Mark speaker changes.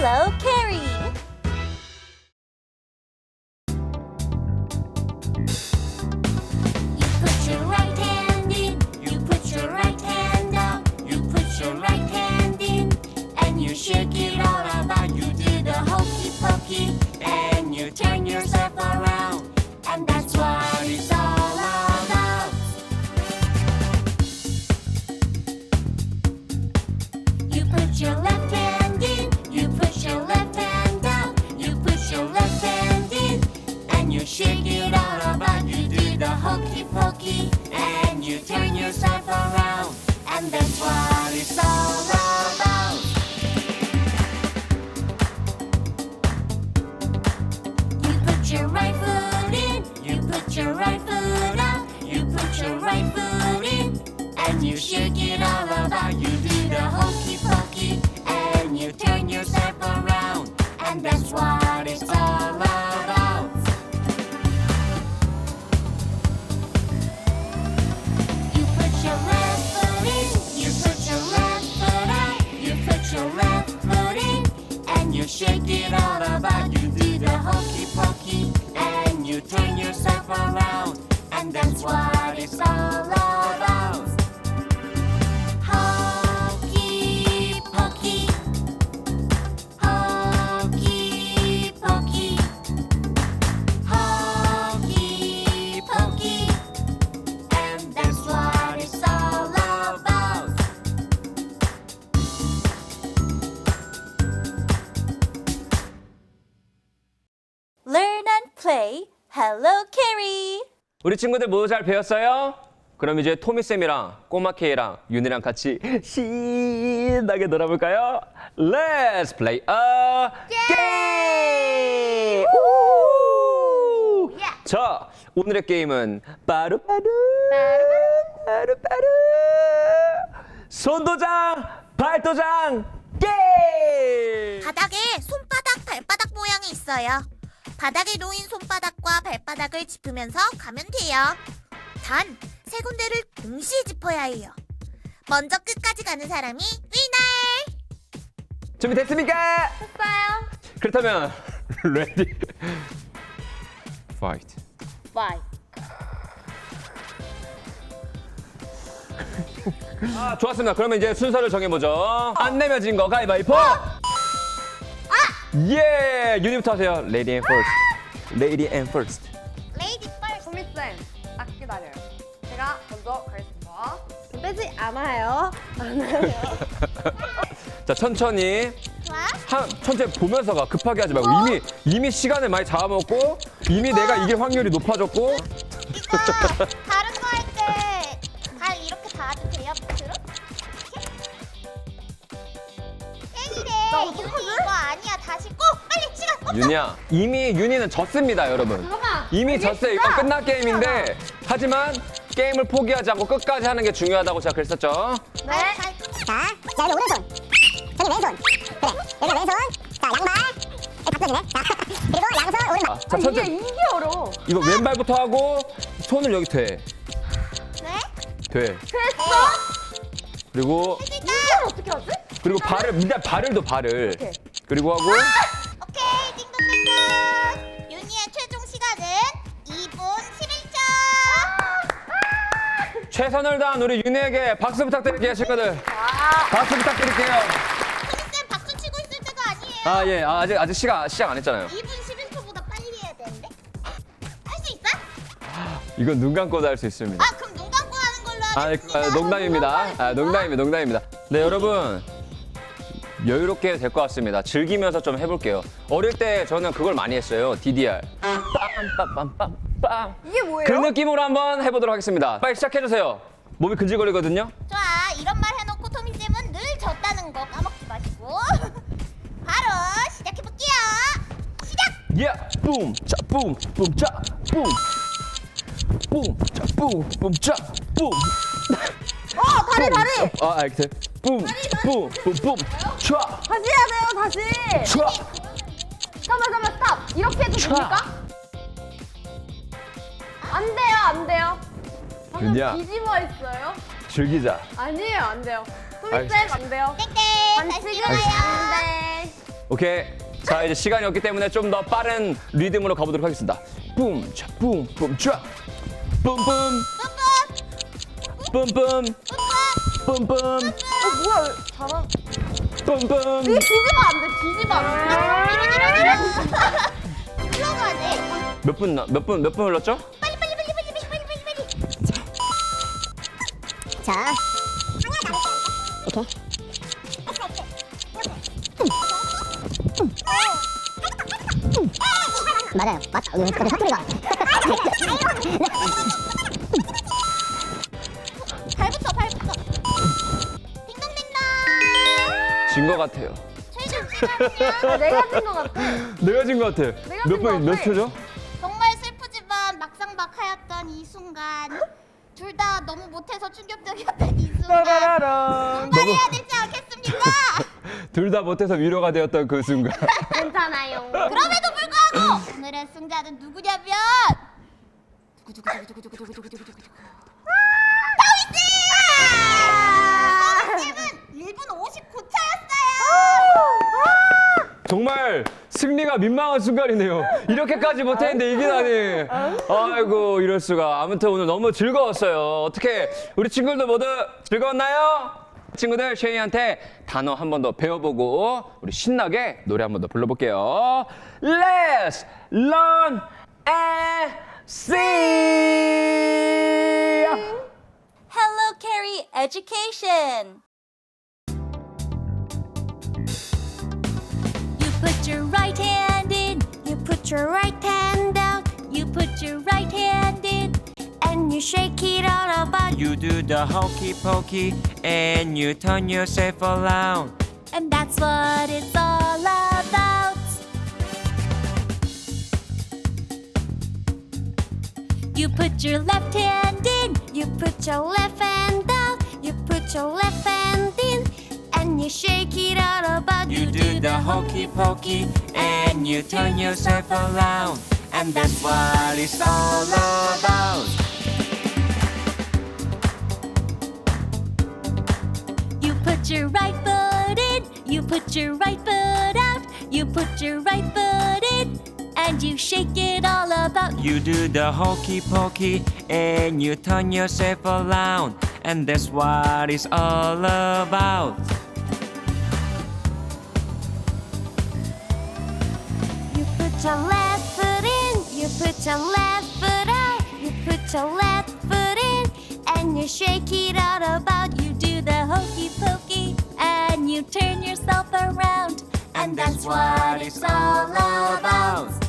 Speaker 1: Hello, that's what play. Hello, Carrie.
Speaker 2: 우리 친구들 모두 잘 배웠어요? 그럼 이제 토미 쌤이랑 꼬마 케이랑 윤이랑 같이 신나게 놀아볼까요? Let's play a game! 우! 자, 오늘의 게임은 빠루빠루 빠루빠루 손도장 발도장 게임!
Speaker 3: 바닥에 손바닥, 발바닥 모양이 있어요. 바닥에 놓인 손바닥과 발바닥을 짚으면서 가면 돼요. 단, 세 군데를 동시에 짚어야 해요. 먼저 끝까지 가는 사람이 위너!
Speaker 2: 준비됐습니까?
Speaker 3: 됐어요.
Speaker 2: 그렇다면 레디 파이트
Speaker 3: Bye.
Speaker 2: 아 좋았습니다 그러면 이제 순서를 정해보죠 안 내면 진 거 가위바위보 예 유니부터 하세요. 레디 앤 퍼스트 레디 앤 퍼스트
Speaker 3: 레이디 first.
Speaker 4: 소미쌤, 딱 기다려요. 제가 먼저 가겠습니다. 빼지 않아요.
Speaker 2: 자 천천히.
Speaker 3: 좋아.
Speaker 2: 한 천천히 보면서 가. 급하게 하지 말고. 이미 이미 시간을 많이 잡아먹고 이미 내가 이길 확률이 높아졌고.
Speaker 3: 이거 윤이야
Speaker 2: 이미 윤이는 졌습니다 여러분. 이미 졌어요. 이건 끝난 게임인데 하지만 게임을 포기하지 않고 끝까지 하는 게 중요하다고 제가 그랬었죠
Speaker 3: 네. 잘
Speaker 5: 자, 자 여기 오른손, 저기 왼손. 그래, 여기 왼손. 자, 양발. 에, 바꿔주네. 자, 그리고 양손 오른발.
Speaker 2: 아, 자
Speaker 4: 이게,
Speaker 2: 천천히
Speaker 4: 이게 어려워.
Speaker 2: 이거 왼발부터 하고 손을 여기 돼.
Speaker 3: 네?
Speaker 2: 돼.
Speaker 4: 됐어?
Speaker 2: 그리고.
Speaker 4: 이걸 어떻게 하지?
Speaker 2: 그리고 발을 일단 발을 도 발을.
Speaker 4: 오케이.
Speaker 2: 그리고 하고 최선을 다한 우리 윤희에게 박수 부탁드릴게요, 친구들.
Speaker 4: 아,
Speaker 2: 박수 부탁드릴게요.
Speaker 3: 쌤 박수 치고 있을 때가 아니에요.
Speaker 2: 아 예, 아, 아직 아직 시간 시작 안 했잖아요.
Speaker 3: 2분 11초보다 빨리 해야 되는데? 할 수 있어?
Speaker 2: 이건 눈 감고도 할 수 있습니다.
Speaker 3: 아, 그럼 눈 감고 하는 걸로
Speaker 2: 아,
Speaker 3: 하겠습니다.
Speaker 2: 아, 농담입니다. 아, 농담입니다. 농담입니다. 네, 여러분. 여유롭게 될 것 같습니다. 즐기면서 좀 해볼게요. 어릴 때 저는 그걸 많이 했어요. DDR. 빰빰빰빰 빰.
Speaker 4: 이게 뭐예요?
Speaker 2: 그 느낌으로 한번 해보도록 하겠습니다. 빨리 시작해주세요. 몸이 근질거리거든요.
Speaker 3: 좋아, 이런 말 해놓고 토미 쌤은 늘 졌다는 거 까먹지 마시고 바로 시작해 볼게요. 시작!
Speaker 2: 예, 뿜, 짜, 뿜, 뿜, 짜, 뿜, 뿜, 짜, 뿜, 뿜, 짜, 뿜.
Speaker 4: 어, 다리, 다리!
Speaker 2: 아, 알겠어요. 뿜, 뿜, 뿜, 뿜, 촤,
Speaker 4: 다시 해야 돼요, 다시!
Speaker 2: 촤.
Speaker 4: 잠깐만, 잠깐만, 스탑! 이렇게 해도
Speaker 2: 촤.
Speaker 4: 됩니까? 안 돼요, 안 돼요. 방금
Speaker 2: 윤희야.
Speaker 4: 뒤집어 있어요?
Speaker 2: 즐기자.
Speaker 4: 아니에요, 안 돼요. 소미쌤,
Speaker 2: 알겠어.
Speaker 4: 안 돼요.
Speaker 3: 땡땡! 다시
Speaker 4: 반칙은
Speaker 3: 일어나요.
Speaker 4: 안 돼.
Speaker 2: 오케이. 자, 이제 시간이 없기 때문에 좀 더 빠른 리듬으로 가보도록 하겠습니다. 뿜, 자, 뿜, 뿜, 쫙. 뿜, 뿜. 뿜, 뿜. 뿜, 뿜.
Speaker 4: 어 뭐야 왜 잘한
Speaker 2: 뿜, 뿜.
Speaker 4: 뒤집어 안 돼 뒤집어 안돼
Speaker 1: 흘러가야 돼.
Speaker 2: 몇 분, 나- 몇 분, 몇분 흘렀죠?
Speaker 3: 자. 오케이. 맞아요. 맞다. 갑자기 사투리가.
Speaker 1: 발부터 발부터. 딩동댕동.
Speaker 2: 진 것 같아요.
Speaker 4: 아, 내가 진 것 같아
Speaker 2: 내가 진 것 같아.
Speaker 4: 내가
Speaker 2: 몇
Speaker 4: 진것
Speaker 2: 분, 몇
Speaker 4: 같아.
Speaker 2: 초죠?
Speaker 1: 정말 슬프지만 막상 막하였던 이 순간. 둘 다 너무 못해서 충격적이었던 이 순간.
Speaker 2: 너무
Speaker 1: 말해야 되지 않겠습니까?
Speaker 2: 둘 다 못해서 위로가 되었던 그 순간.
Speaker 4: 괜찮아요
Speaker 1: 그럼에도 불구하고 오늘의 승자는 누구냐면 다윗! 다윗은 1분 59초였어요.
Speaker 2: 정말 승리가 민망한 순간이네요. 이렇게까지 못했는데 이기다니. 아이고 이럴 수가. 아무튼 오늘 너무 즐거웠어요. 어떻게 우리 친구들도 모두 즐거웠나요? 친구들 쉐이한테 단어 한 번 더 배워보고 우리 신나게 노래 한 번 더 불러볼게요. Let's learn and see.
Speaker 1: Hello Carrie Education. Put your right hand out, you put your right hand in, and you shake it all about,
Speaker 6: You do the hokey pokey and you turn yourself around.
Speaker 1: and that's what it's all about. You put your left hand in, you put your left hand out, you put your left hand you shake it all about.
Speaker 6: You do the hokey pokey and you turn yourself around. And that's what it's all about.
Speaker 1: You put your right foot in, you put your right foot out, you put your right foot in, and you shake it all about.
Speaker 6: You do the hokey pokey and you turn yourself around. And that's what it's all about.
Speaker 1: Your left foot in, you put your left foot out, you put your left foot in, and you shake it all about. You do the hokey pokey, and you turn yourself around, and that's what it's all about.